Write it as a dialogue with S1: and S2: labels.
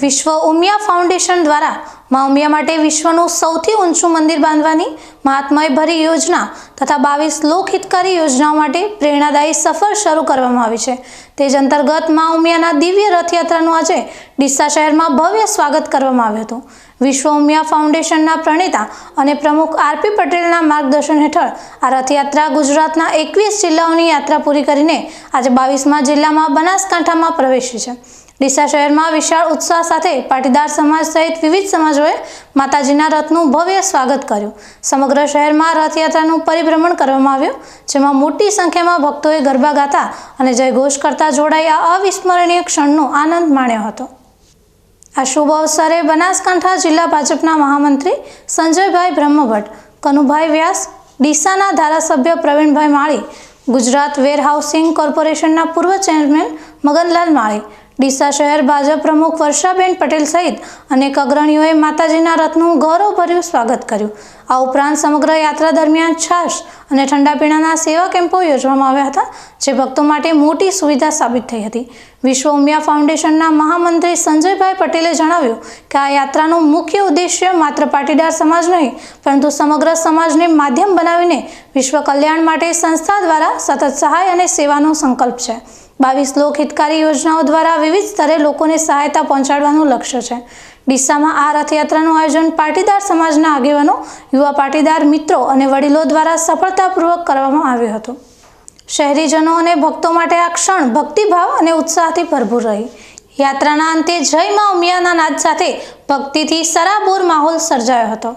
S1: વિશ્વ ઉમિયા ફાઉન્ડેશન દ્વારા મા ઉમિયા માટે વિશ્વનું સૌથી ઊંચું મંદિર બાંધવાની મહાત્મય ભરી યોજના તથા બાવીસ લોકહિતકારી યોજનાઓ માટે પ્રેરણાદાયી સફર શરૂ કરવામાં આવી છે. તે જ અંતર્ગત મા ઉમિયાના દિવ્ય રથયાત્રાનું આજે ડીસા શહેરમાં ભવ્ય સ્વાગત કરવામાં આવ્યું હતું. વિશ્વ ઉમિયા ફાઉન્ડેશનના પ્રણેતા અને પ્રમુખ આરપી પટેલના માર્ગદર્શન હેઠળ આ રથયાત્રા ગુજરાતના એકવીસ જિલ્લાઓની યાત્રા પૂરી કરીને આજે બાવીસમા જિલ્લામાં બનાસકાંઠામાં પ્રવેશી છે. ડીસા શહેરમાં વિશાળ ઉત્સાહ સાથે પાટીદાર સમાજ સહિત વિવિધ સમાજોએ માતાજીના રથનું ભવ્ય સ્વાગત કર્યું. સમગ્ર શહેરમાં રથયાત્રાનું પરિભ્રમણ કરવામાં આવ્યું, જેમાં મોટી સંખ્યામાં ભક્તોએ ગરબા ગાતા અને જયઘોષ કરતા જોડાઈ આ અવિસ્મરણીય ક્ષણનો આનંદ માણ્યો હતો. આ શુભ અવસરે બનાસકાંઠા જિલ્લા ભાજપના મહામંત્રી સંજયભાઈ બ્રહ્મભટ્ટ, કનુભાઈ વ્યાસ, ડીસાના ધારાસભ્ય પ્રવીણભાઈ માળી, ગુજરાત વેરહાઉસિંગ કોર્પોરેશનના પૂર્વ ચેરમેન મગનલાલ માળી ડીસા શહેર ભાજપ પ્રમુખ વર્ષાબેન પટેલ સહિત અનેક અગ્રણીઓએ માતાજીના રથનું ગૌરવભર્યું સ્વાગત કર્યું. આ ઉપરાંત સમગ્ર યાત્રા દરમિયાન છાશ અને ઠંડા પીણાના સેવા કેમ્પો યોજવામાં આવ્યા હતા, જે ભક્તો માટે મોટી સુવિધા સાબિત થઈ હતી. વિશ્વ ઉમિયા ફાઉન્ડેશનના મહામંત્રી સંજયભાઈ પટેલે જણાવ્યું કે આ યાત્રાનો મુખ્ય ઉદ્દેશ્ય માત્ર પાટીદાર સમાજ નહીં, પરંતુ સમગ્ર સમાજને માધ્યમ બનાવીને વિશ્વ કલ્યાણ માટે સંસ્થા દ્વારા સતત સહાય અને સેવાનો સંકલ્પ છે. બાવીસ લોક હિતકારી યોજનાઓ દ્વારા વિવિધ સ્તરે લોકોને સહાયતા પહોંચાડવાનું લક્ષ્ય છે. ડીસામાં આ રથયાત્રાનું આયોજન પાટીદાર સમાજના આગેવાનો, યુવા પાટીદાર મિત્રો અને વડીલો દ્વારા સફળતાપૂર્વક કરવામાં આવ્યું હતું. શહેરીજનો અને ભક્તો માટે આ ક્ષણ ભક્તિભાવ અને ઉત્સાહથી ભરપૂર રહી. યાત્રાના અંતે જય મા ઉમિયાના નાદ સાથે ભક્તિથી સરાબોર માહોલ સર્જાયો હતો.